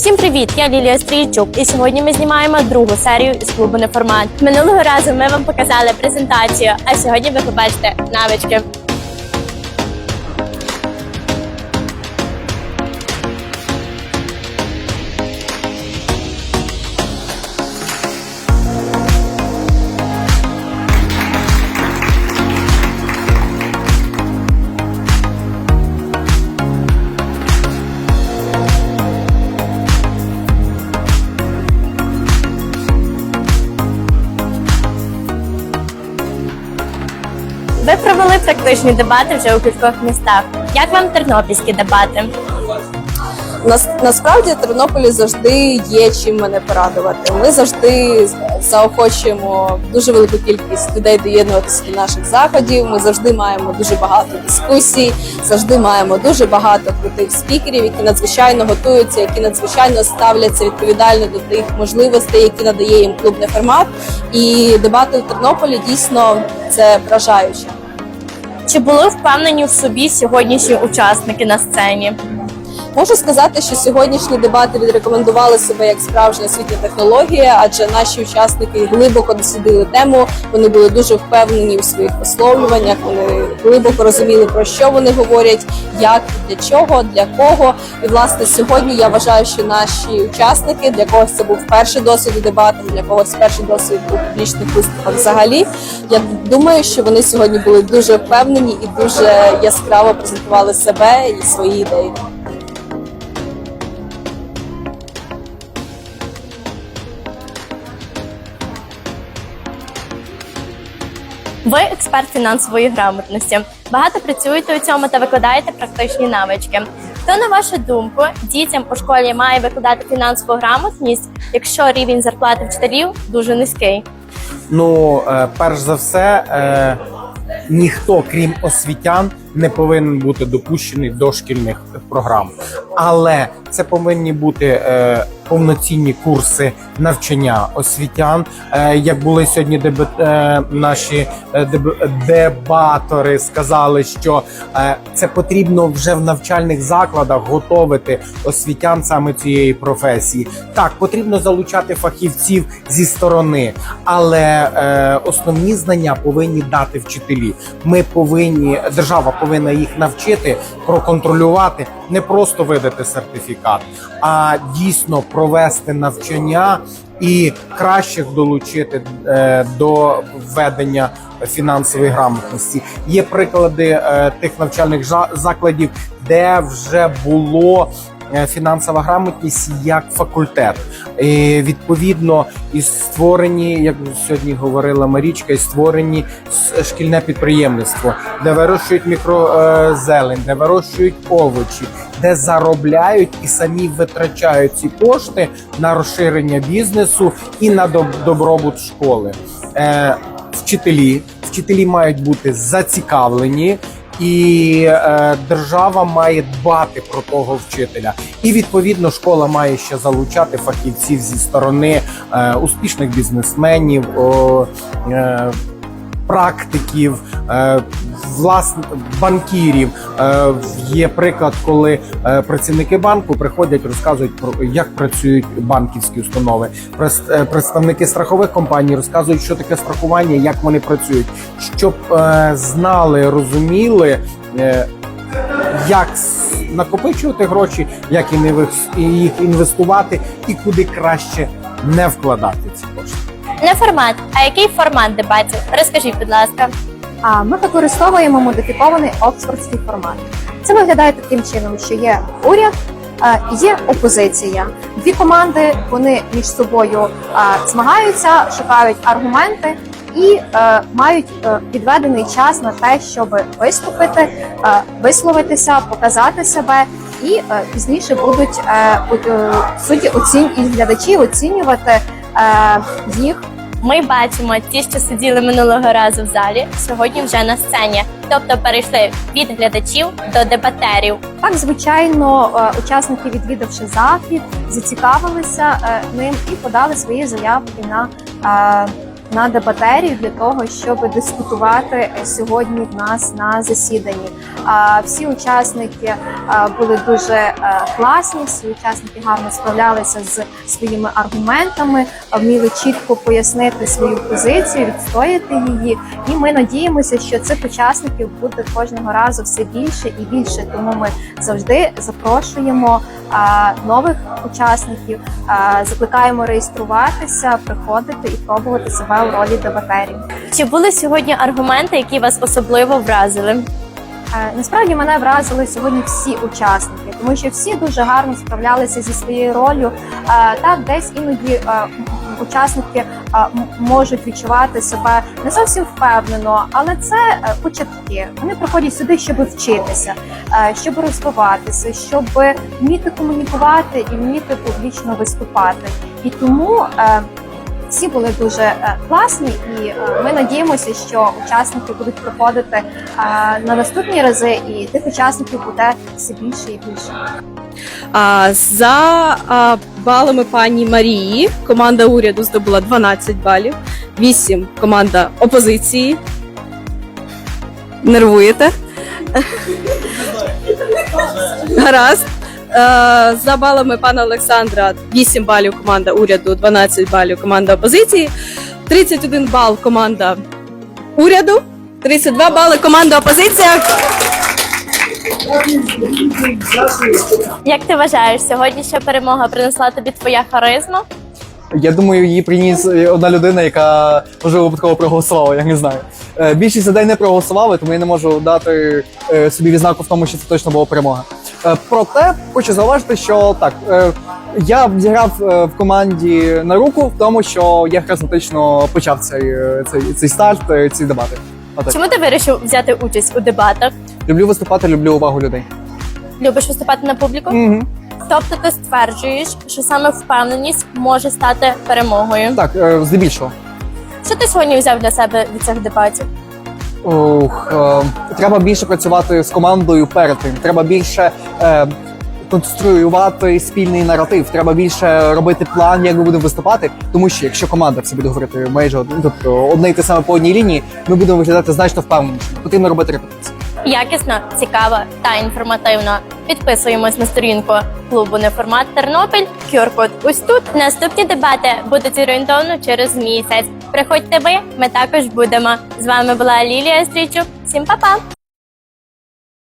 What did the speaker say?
Всім привіт! Я Лілія Стрійчук, і сьогодні ми знімаємо другу серію із клубу Неформат. Минулого разу ми вам показали презентацію, а сьогодні ви побачите навички. Провели практичні дебати вже у кількох містах. Як вам тернопільські дебати? Нас, насправді Тернополі завжди є чим мене порадувати. Ми завжди заохочуємо дуже велику кількість людей доєднуватися до наших заходів. Ми завжди маємо дуже багато дискусій, завжди маємо дуже багато крутих спікерів, які надзвичайно готуються, які надзвичайно ставляться відповідально до тих можливостей, які надає їм клубний формат. І дебати в Тернополі дійсно це вражаюче. Чи були впевнені в собі сьогоднішні учасники на сцені? Можу сказати, що сьогоднішні дебати відрекомендували себе як справжня освітня технологія, адже наші учасники глибоко дослідили тему. Вони були дуже впевнені у своїх висловлюваннях. Вони глибоко розуміли про що вони говорять, як для чого, для кого. І власне сьогодні я вважаю, що наші учасники для когось це був перший досвід у дебатах, для когось перший досвід у публічних виступах. Взагалі, я думаю, що вони сьогодні були дуже впевнені і дуже яскраво презентували себе і свої ідеї. Ви експерт фінансової грамотності. Багато працюєте у цьому та викладаєте практичні навички. Хто, на вашу думку, дітям у школі має викладати фінансову грамотність, якщо рівень зарплати вчителів дуже низький? Ну, е, перш за все, е, ніхто, крім освітян, не повинен бути допущений до шкільних програм. Але це повинні бути е, повноцінні курси навчання освітян. Е, як були сьогодні дебат, е, наші е, деб- дебатори сказали, що е, це потрібно вже в навчальних закладах готовити освітян саме цієї професії. Так, потрібно залучати фахівців зі сторони, але е, основні знання повинні дати вчителі. Ми повинні, держава повинна їх навчити, проконтролювати, не просто видати сертифікат, а дійсно провести навчання і кращих долучити е, до введення фінансової грамотності. Є приклади е, тих навчальних закладів, де вже було. Е, Фінансова грамотність як факультет, і, відповідно, і створені, як сьогодні говорила Марічка, і створені шкільне підприємництво, де вирощують мікрозелень, де вирощують овочі, де заробляють і самі витрачають ці кошти на розширення бізнесу і на доб- добробут школи. Е, вчителі, вчителі мають бути зацікавлені. І е, держава має дбати про того вчителя, і відповідно школа має ще залучати фахівців зі сторони е, успішних бізнесменів, е, практиків, власне банкірів. Е, є приклад, коли е, працівники банку приходять, розказують про як працюють банківські установи. Е, Представники страхових компаній розказують, що таке страхування, як вони працюють, щоб е, знали, розуміли. е, як накопичувати гроші, як їх інвестувати, і куди краще не вкладати ці кошти. Не формат, а який формат дебатів? Розкажіть, будь ласка. А ми використовуємо модифікований оксфордський формат. Це виглядає таким чином, що є уряд, е, є опозиція. Дві команди вони між собою е, змагаються, шукають аргументи і е, мають е, відведений час на те, щоб виступити, е, висловитися, показати себе. І е, пізніше будуть е, е, судді оцінь і глядачі оцінювати е, їх Ми бачимо ті, що сиділи минулого разу в залі, сьогодні вже на сцені, тобто перейшли від глядачів до дебатерів. Так, звичайно, е, учасники, відвідавши захід, зацікавилися е, ним і подали свої заявки на е, на дебатерію для того, щоб дискутувати сьогодні в нас на засіданні. Всі учасники були дуже е, класні, всі учасники гарно справлялися з своїми аргументами, вміли чітко пояснити свою позицію, відстояти її. І ми надіємося, що цих учасників буде кожного разу все більше і більше. Тому ми завжди запрошуємо нових учасників, закликаємо реєструватися, приходити і пробувати себе у ролі дебатерів. Чи були сьогодні аргументи, які вас особливо вразили? Е, Насправді мене вразили сьогодні всі учасники, тому що всі дуже гарно справлялися зі своєю ролью. Е, Так, десь іноді е, учасники можуть відчувати себе не зовсім впевнено, але це е, початки. Вони приходять сюди, щоб вчитися, е, щоб розвиватися, щоб вміти комунікувати і вміти публічно виступати. І тому. е, всі були дуже класні, і ми надіємося, що учасники будуть приходити на наступні рази, і тих учасників буде все більше і більше. За балами пані Марії команда уряду здобула 12 балів, 8 команда опозиції. Нервуєте? Гаразд. За балами пана Олександра 8 балів команда уряду, 12 балів команда опозиції, 31 бал команда уряду, 32 бали команда опозиція. Як ти вважаєш, сьогоднішня перемога принесла тобі твоя харизма? Я думаю, її приніс е, одна людина, яка можливо випадково проголосувала. Я не знаю. Е, Більшість людей не проголосували, тому я не можу дати е, собі відзнаку в тому, що це точно була перемога. Проте хочу зауважити, що так я зіграв в команді на руку в тому, що я харизматично почав цей, цей, цей старт, ці дебати. Отак. Чому ти вирішив взяти участь у дебатах? Люблю виступати, люблю увагу людей. Любиш виступати на публіку? Угу. Тобто ти стверджуєш, що саме впевненість може стати перемогою. Так, е, здебільшого. Що ти сьогодні взяв для себе від цих дебатів? Ух, е, треба більше працювати з командою перед тим. Треба більше е, конструювати спільний наратив. Треба більше робити план, як ми будемо виступати. Тому що якщо команда все буде говорити майже од- тобто одне і те саме по одній лінії, ми будемо виглядати значно впевненіше. Потрібно робити репетиції. Якісно, цікаво та інформативно. Підписуємось на сторінку клубу Неформат Тернопіль. QR-код ось тут. Наступні дебати будуть орієнтовно через місяць. Приходьте ви, ми також будемо. З вами була Лілія Стрічук. Всім па-па!